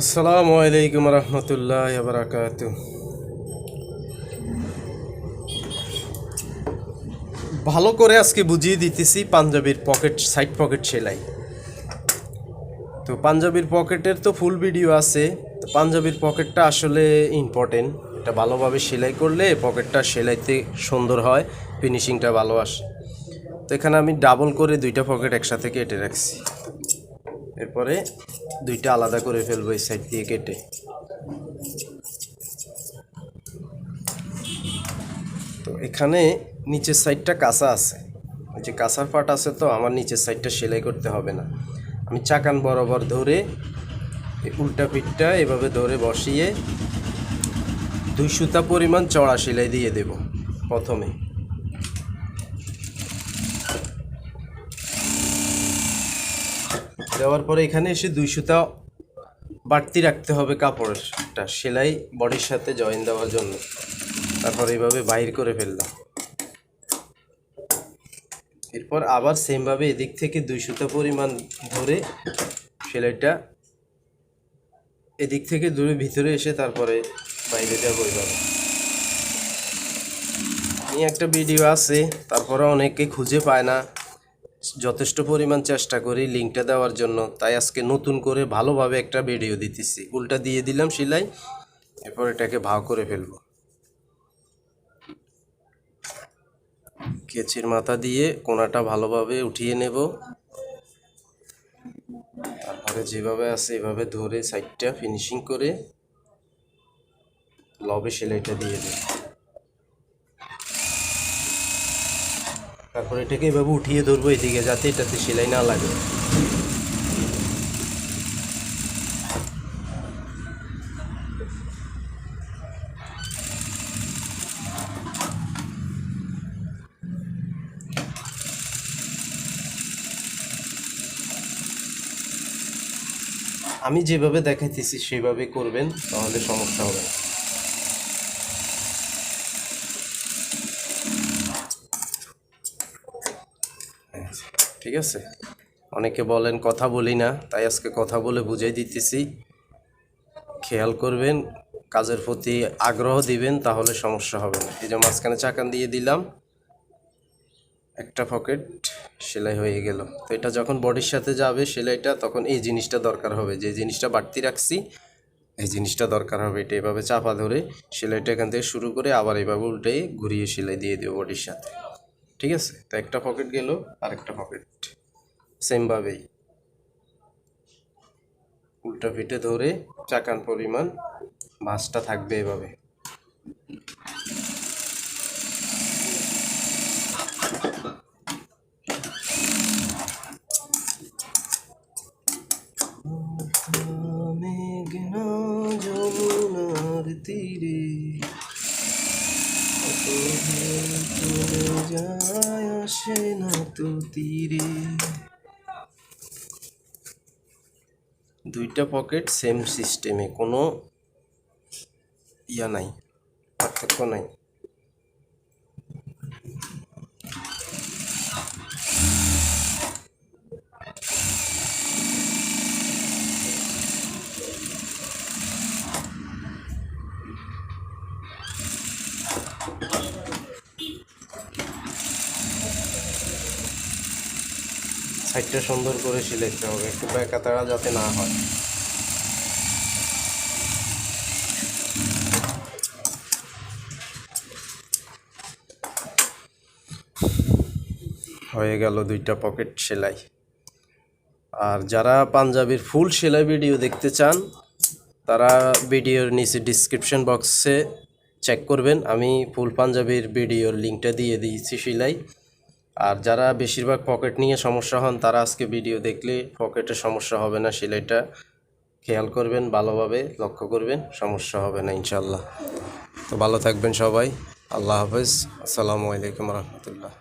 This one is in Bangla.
আসসালামু আলাইকুম রহমতুল্লাহ বারাকাত ভালো করে আজকে বুঝিয়ে দিতেছি পাঞ্জাবির পকেট, সাইড পকেট সেলাই। তো পাঞ্জাবির পকেটের তো ফুল ভিডিও আছে। তো পাঞ্জাবির পকেটটা আসলে ইম্পর্টেন্ট এটা ভালোভাবে সেলাই করলে পকেটটা সেলাইতে সুন্দর হয় ফিনিশিংটা ভালো আসে। তো এখানে আমি ডাবল করে দুইটা পকেট একসাথে কেটে রাখছি। এরপরে দুইটা আলাদা করে ফেলব এই সাইড দিয়ে কেটে। তো এখানে নিচের সাইডটা কাঁচা আছে। ওই যে কাঁচার পাট আছে তো, আমার নিচের সাইডটা সেলাই করতে হবে না। আমি চাকান বরাবর ধরে উল্টা পিঠটা এভাবে ধরে বসিয়ে দুই সুতা পরিমাণ চড়া সেলাই দিয়ে দেব প্রথমে। দেওয়ার পরে এখানে এসে দুই সুতা বাড়তি রাখতে হবে কাপড়েরটা, সেলাই বডির সাথে জয়েন দেওয়ার জন্য। তারপর এইভাবে বাইর করে ফেললাম। এরপর আবার সেমভাবে এদিক থেকে দুই সুতা পরিমাণ ধরে সেলাইটা এদিক থেকে দূরে ভিতরে এসে তারপরে বাইরে যাব এইভাবে এই একটা ভিডিও আছে, তারপরে অনেকে খুঁজে পায় না। যথেষ্ট পরিমাণ চেষ্টা করি লিঙ্কটা দেওয়ার জন্য। তাই আজকে নতুন করে ভালোভাবে একটা ভিডিও দিতেছি। উল্টা দিয়ে দিলাম সেলাই, এরপর এটাকে ভাও করে ফেলব। কেচির মাথা দিয়ে কোনাটা ভালোভাবে উঠিয়ে নেব। তারপরে যেভাবে আছে এভাবে ধরে সাইডটা ফিনিশিং করে লবে সেলাইটা দিয়ে দেব। তারপর এটাকে এভাবে উঠিয়ে ধরবো এদিকে যাতে এটাতে সেলাই না লাগে আমি যেভাবে দেখাইতেছি, সেভাবে করবেন, তাহলে সমস্যা হবে না। ঠিক আছে? অনেকে বলেন, কথা বলি না। তাই আজকে কথা বলে বুঝাই দিতেছি। খেয়াল করবেন, কাজের প্রতি আগ্রহ দিবেন, তাহলে সমস্যা হবে না। এই যে মাঝখানে চাকান দিয়ে দিলাম, একটা পকেট সেলাই হয়ে গেল। তো এটা যখন বডির সাথে যাবে সেলাইটা, তখন এই জিনিসটা দরকার হবে। যে জিনিসটা বাড়তি রাখছি, এই জিনিসটা দরকার হবে। এটা এভাবে চাপা ধরে সেলাইটা এখান থেকে শুরু করে আবার এইভাবে উল্টে ঘুরিয়ে সেলাই দিয়ে দেবো বডির সাথে। ঠিক আছে? তো একটা পকেট গেল, আরেকটা পকেট সেমভাবেই উল্টা পিঠে ধরে চাকান পরিমাণ মাছটা থাকবে এভাবে। কত চলে যায় আসে না তো তীরে দুইটা পকেট সেম সিস্টেমে কোনো ইয়া নাই, পার্থক্য নাই। সাইডটা সুন্দর করে সিলাইতে হবে, একটু ব্যাকাতারা যাতে না হয়। হয়ে গেল দুইটা পকেট সেলাই। আর যারা পাঞ্জাবির ফুল সেলাই ভিডিও দেখতে চান, তারা ভিডিওর নিচে ডিসক্রিপশন বক্সে চেক করবেন। আমি ফুল পাঞ্জাবির ভিডিওর লিঙ্কটা দিয়ে দিয়েছি সেলাই। আর যারা বেশিরভাগ পকেট নিয়ে সমস্যা হন, তারা আজকে ভিডিও দেখলে পকেটে সমস্যা হবে না সেলাইটা। খেয়াল করবেন, ভালোভাবে লক্ষ্য করবেন, সমস্যা হবে না ইনশাল্লাহ তো ভালো থাকবেন সবাই। আল্লাহ হাফেজ। আসসালামু আলাইকুম রহমতুল্লাহ।